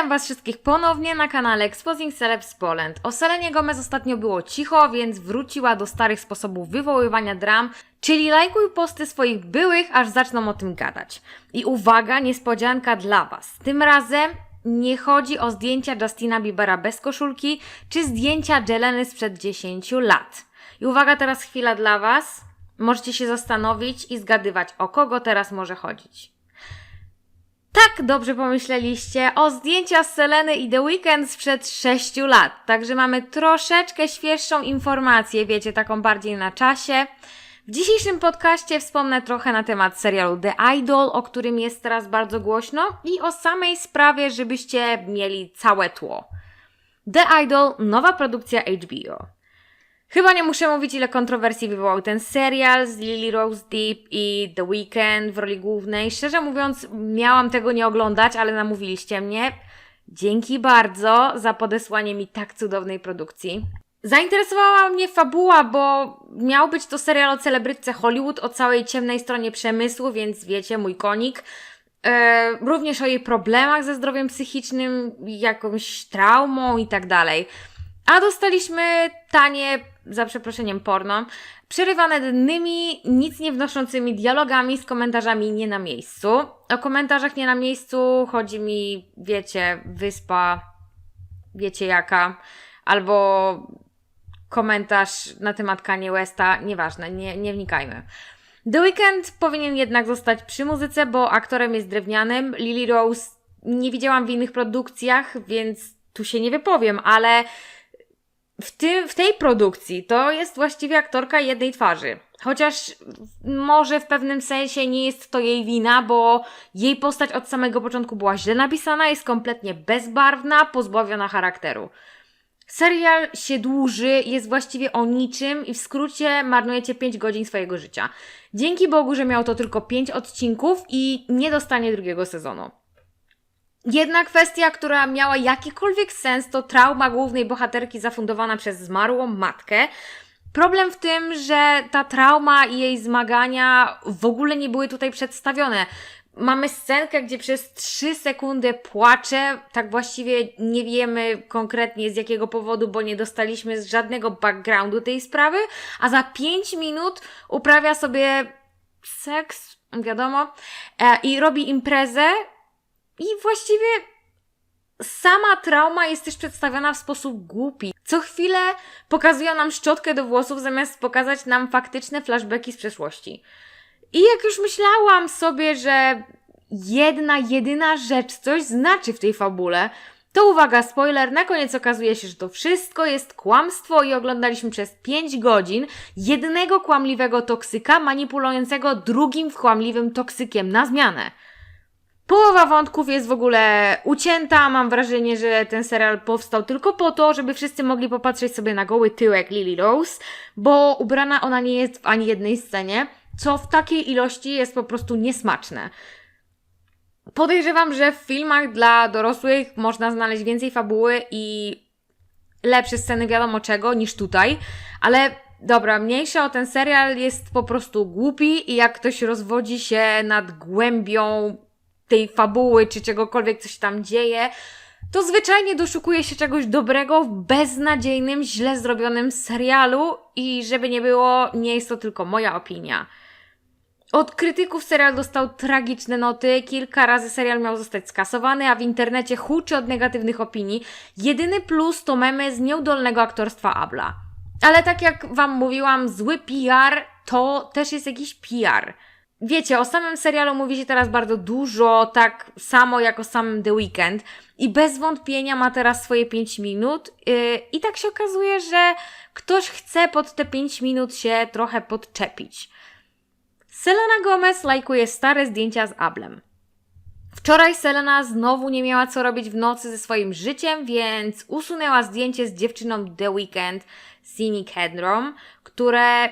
Witam Was wszystkich ponownie na kanale Exposing Celebs Poland. O Selenie Gomez ostatnio było cicho, więc wróciła do starych sposobów wywoływania dram, czyli lajkuj posty swoich byłych, aż zaczną o tym gadać. I uwaga, niespodzianka dla Was. Tym razem nie chodzi o zdjęcia Justina Biebera bez koszulki, czy zdjęcia Jeleny sprzed 10 lat. I uwaga, teraz chwila dla Was. Możecie się zastanowić i zgadywać, o kogo teraz może chodzić. Tak dobrze pomyśleliście o zdjęcia z Seleny i The Weeknd sprzed 6 lat. Także mamy troszeczkę świeższą informację, wiecie, taką bardziej na czasie. W dzisiejszym podcaście wspomnę trochę na temat serialu The Idol, o którym jest teraz bardzo głośno i o samej sprawie, żebyście mieli całe tło. The Idol, nowa produkcja HBO. Chyba nie muszę mówić, ile kontrowersji wywołał ten serial z Lily Rose Deep i The Weeknd w roli głównej. Szczerze mówiąc, miałam tego nie oglądać, ale namówiliście mnie. Dzięki bardzo za podesłanie mi tak cudownej produkcji. Zainteresowała mnie fabuła, bo miał być to serial o celebrytce Hollywood, o całej ciemnej stronie przemysłu, więc wiecie, mój konik. E, również o jej problemach ze zdrowiem psychicznym, jakąś traumą i tak dalej. A dostaliśmy tanie, za przeproszeniem, porno, przerywane dnymi, nic nie wnoszącymi dialogami z komentarzami nie na miejscu. O komentarzach nie na miejscu chodzi mi, wiecie, wyspa, wiecie jaka, albo komentarz na temat Kanye Westa, nieważne, nie, nie wnikajmy. The Weeknd powinien jednak zostać przy muzyce, bo aktorem jest drewnianym. Lily Rose nie widziałam w innych produkcjach, więc tu się nie wypowiem, ale w, tym, w tej produkcji to jest właściwie aktorka jednej twarzy. Chociaż może w pewnym sensie nie jest to jej wina, bo jej postać od samego początku była źle napisana, jest kompletnie bezbarwna, pozbawiona charakteru. Serial się dłuży, jest właściwie o niczym i w skrócie marnujecie 5 godzin swojego życia. Dzięki Bogu, że miał to tylko 5 odcinków i nie dostanie drugiego sezonu. Jedna kwestia, która miała jakikolwiek sens, to trauma głównej bohaterki zafundowana przez zmarłą matkę. Problem w tym, że ta trauma i jej zmagania w ogóle nie były tutaj przedstawione. Mamy scenkę, gdzie przez 3 sekundy płacze, tak właściwie nie wiemy konkretnie z jakiego powodu, bo nie dostaliśmy z żadnego backgroundu tej sprawy, a za 5 minut uprawia sobie seks, wiadomo, e, i robi imprezę, i właściwie sama trauma jest też przedstawiona w sposób głupi. Co chwilę pokazują nam szczotkę do włosów, zamiast pokazać nam faktyczne flashbacki z przeszłości. I jak już myślałam sobie, że jedna, jedyna rzecz coś znaczy w tej fabule, to uwaga, spoiler, na koniec okazuje się, że to wszystko jest kłamstwo i oglądaliśmy przez 5 godzin jednego kłamliwego toksyka manipulującego drugim kłamliwym toksykiem na zmianę. Połowa wątków jest w ogóle ucięta. Mam wrażenie, że ten serial powstał tylko po to, żeby wszyscy mogli popatrzeć sobie na goły tyłek Lily Rose, bo ubrana ona nie jest w ani jednej scenie, co w takiej ilości jest po prostu niesmaczne. Podejrzewam, że w filmach dla dorosłych można znaleźć więcej fabuły i lepsze sceny wiadomo czego niż tutaj, ale dobra, mniejsza o ten serial jest po prostu głupi i jak ktoś rozwodzi się nad głębią tej fabuły, czy czegokolwiek, co się tam dzieje, to zwyczajnie doszukuje się czegoś dobrego w beznadziejnym, źle zrobionym serialu i żeby nie było, nie jest to tylko moja opinia. Od krytyków serial dostał tragiczne noty, kilka razy serial miał zostać skasowany, a w internecie huczy od negatywnych opinii. Jedyny plus to memy z nieudolnego aktorstwa Abla. Ale tak jak Wam mówiłam, zły PR to też jest jakiś PR. Wiecie, o samym serialu mówi się teraz bardzo dużo, tak samo jak o samym The Weeknd i bez wątpienia ma teraz swoje 5 minut yy, i tak się okazuje, że ktoś chce pod te 5 minut się trochę podczepić. Selena Gomez lajkuje stare zdjęcia z Ablem. Wczoraj Selena znowu nie miała co robić w nocy ze swoim życiem, więc usunęła zdjęcie z dziewczyną The Weeknd, Cynic Hedrom, które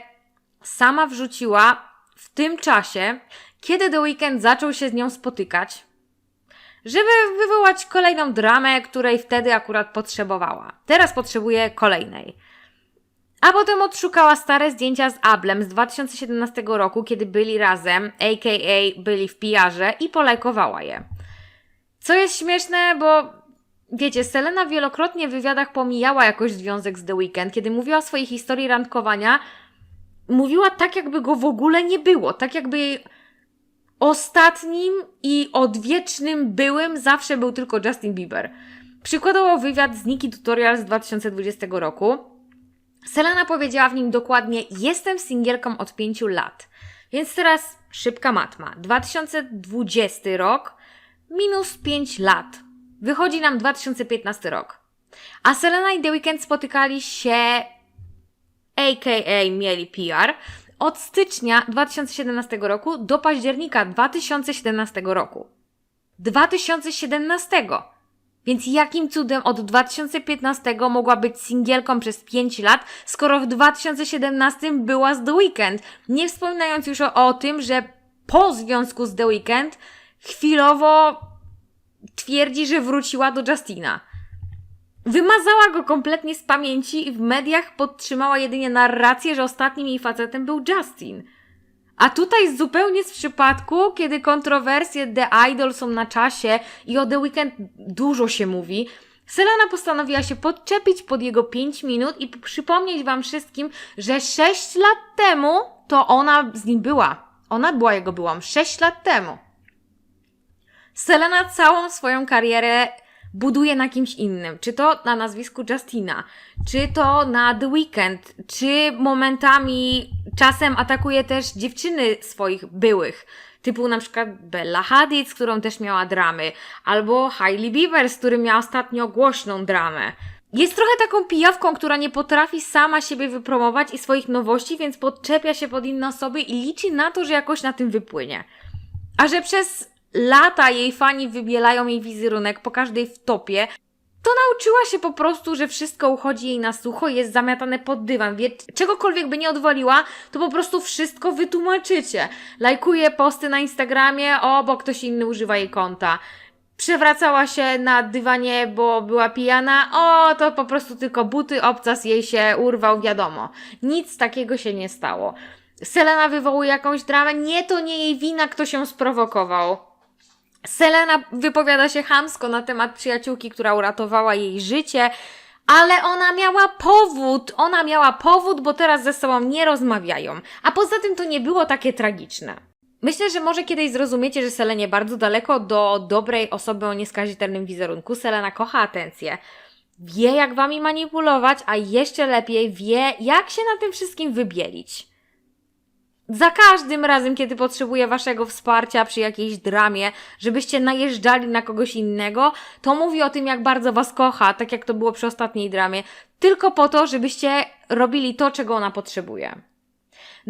sama wrzuciła w tym czasie, kiedy The Weeknd zaczął się z nią spotykać, żeby wywołać kolejną dramę, której wtedy akurat potrzebowała. Teraz potrzebuje kolejnej. A potem odszukała stare zdjęcia z Ablem z 2017 roku, kiedy byli razem, aka byli w pijarze i polajkowała je. Co jest śmieszne, bo Wiecie, Selena wielokrotnie w wywiadach pomijała jakoś związek z The Weeknd. Kiedy mówiła o swojej historii randkowania, mówiła tak, jakby go w ogóle nie było. Tak, jakby ostatnim i odwiecznym byłym zawsze był tylko Justin Bieber. Przykładowo wywiad z Nikki Tutorial z 2020 roku. Selena powiedziała w nim dokładnie: Jestem singielką od 5 lat. Więc teraz szybka matma. 2020 rok minus 5 lat. Wychodzi nam 2015 rok. A Selena i The Weeknd spotykali się, a.k.a. mieli PR, od stycznia 2017 roku do października 2017 roku. 2017! Więc jakim cudem od 2015 mogła być singielką przez 5 lat, skoro w 2017 była z The Weeknd? Nie wspominając już o, o tym, że po związku z The Weeknd chwilowo twierdzi, że wróciła do Justina. Wymazała go kompletnie z pamięci i w mediach podtrzymała jedynie narrację, że ostatnim jej facetem był Justin. A tutaj zupełnie z przypadku, kiedy kontrowersje The Idol są na czasie i o The Weeknd dużo się mówi, Selena postanowiła się podczepić pod jego 5 minut i przypomnieć Wam wszystkim, że 6 lat temu to ona z nim była. Ona była jego byłą 6 lat temu. Selena całą swoją karierę buduje na kimś innym. Czy to na nazwisku Justina, czy to na The Weeknd, czy momentami czasem atakuje też dziewczyny swoich byłych. Typu na przykład Bella Hadid, z którą też miała dramy, albo Hailey Bieber, z którym miała ostatnio głośną dramę. Jest trochę taką pijawką, która nie potrafi sama siebie wypromować i swoich nowości, więc podczepia się pod inne osoby i liczy na to, że jakoś na tym wypłynie. A że przez lata jej fani wybielają jej wizerunek po każdej wtopie, to nauczyła się po prostu, że wszystko uchodzi jej na sucho jest zamiatane pod dywan. Wie, czegokolwiek by nie odwaliła, to po prostu wszystko wytłumaczycie. Lajkuje posty na Instagramie, o, bo ktoś inny używa jej konta. Przewracała się na dywanie, bo była pijana, o, to po prostu tylko buty, obcas jej się urwał, wiadomo. Nic takiego się nie stało. Selena wywołuje jakąś dramę, nie, to nie jej wina, kto się sprowokował. Selena wypowiada się chamsko na temat przyjaciółki, która uratowała jej życie, ale ona miała powód. Ona miała powód, bo teraz ze sobą nie rozmawiają. A poza tym to nie było takie tragiczne. Myślę, że może kiedyś zrozumiecie, że Selenie bardzo daleko do dobrej osoby o nieskazitelnym wizerunku. Selena kocha atencję. Wie, jak wami manipulować, a jeszcze lepiej wie, jak się na tym wszystkim wybielić. Za każdym razem, kiedy potrzebuję waszego wsparcia przy jakiejś dramie, żebyście najeżdżali na kogoś innego, to mówi o tym, jak bardzo was kocha, tak jak to było przy ostatniej dramie, tylko po to, żebyście robili to, czego ona potrzebuje.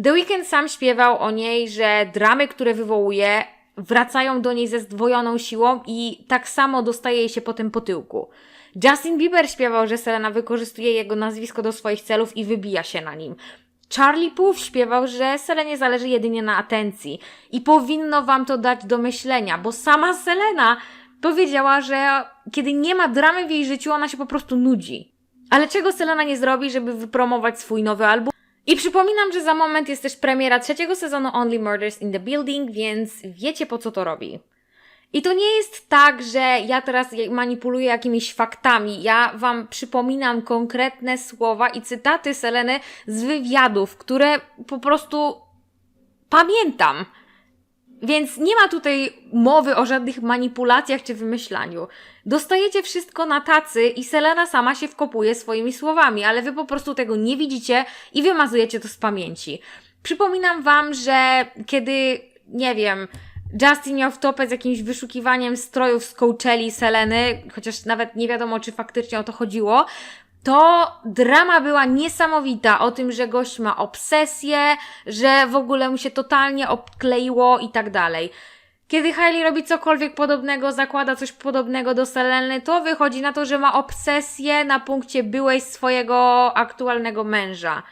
The Weeknd sam śpiewał o niej, że dramy, które wywołuje, wracają do niej ze zdwojoną siłą i tak samo dostaje jej się potem po tyłku. Justin Bieber śpiewał, że Selena wykorzystuje jego nazwisko do swoich celów i wybija się na nim. Charlie Puth śpiewał, że Selenie zależy jedynie na atencji i powinno wam to dać do myślenia, bo sama Selena powiedziała, że kiedy nie ma dramy w jej życiu, ona się po prostu nudzi. Ale czego Selena nie zrobi, żeby wypromować swój nowy album? I przypominam, że za moment jest też premiera trzeciego sezonu Only Murders in the Building, więc wiecie po co to robi. I to nie jest tak, że ja teraz manipuluję jakimiś faktami. Ja Wam przypominam konkretne słowa i cytaty Seleny z wywiadów, które po prostu pamiętam. Więc nie ma tutaj mowy o żadnych manipulacjach czy wymyślaniu. Dostajecie wszystko na tacy i Selena sama się wkopuje swoimi słowami, ale wy po prostu tego nie widzicie i wymazujecie to z pamięci. Przypominam wam, że kiedy, nie wiem, Justin miał wtopę z jakimś wyszukiwaniem strojów z Coachelli Seleny, chociaż nawet nie wiadomo, czy faktycznie o to chodziło, to drama była niesamowita o tym, że gość ma obsesję, że w ogóle mu się totalnie obkleiło i tak dalej. Kiedy Hailey robi cokolwiek podobnego, zakłada coś podobnego do Seleny, to wychodzi na to, że ma obsesję na punkcie byłej swojego aktualnego męża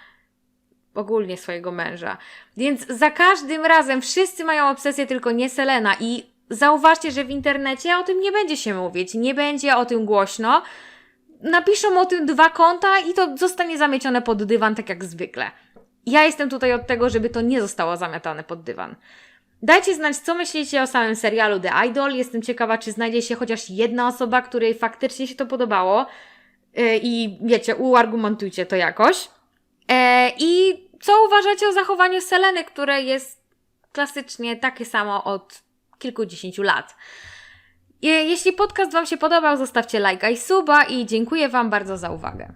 ogólnie swojego męża. Więc za każdym razem wszyscy mają obsesję, tylko nie Selena. I zauważcie, że w internecie o tym nie będzie się mówić, nie będzie o tym głośno. Napiszą o tym dwa konta i to zostanie zamiecione pod dywan, tak jak zwykle. Ja jestem tutaj od tego, żeby to nie zostało zamiatane pod dywan. Dajcie znać, co myślicie o samym serialu The Idol. Jestem ciekawa, czy znajdzie się chociaż jedna osoba, której faktycznie się to podobało. Yy, I wiecie, uargumentujcie to jakoś. E, I co uważacie o zachowaniu Seleny, które jest klasycznie takie samo od kilkudziesięciu lat? Je, jeśli podcast Wam się podobał, zostawcie lajka i suba i dziękuję Wam bardzo za uwagę.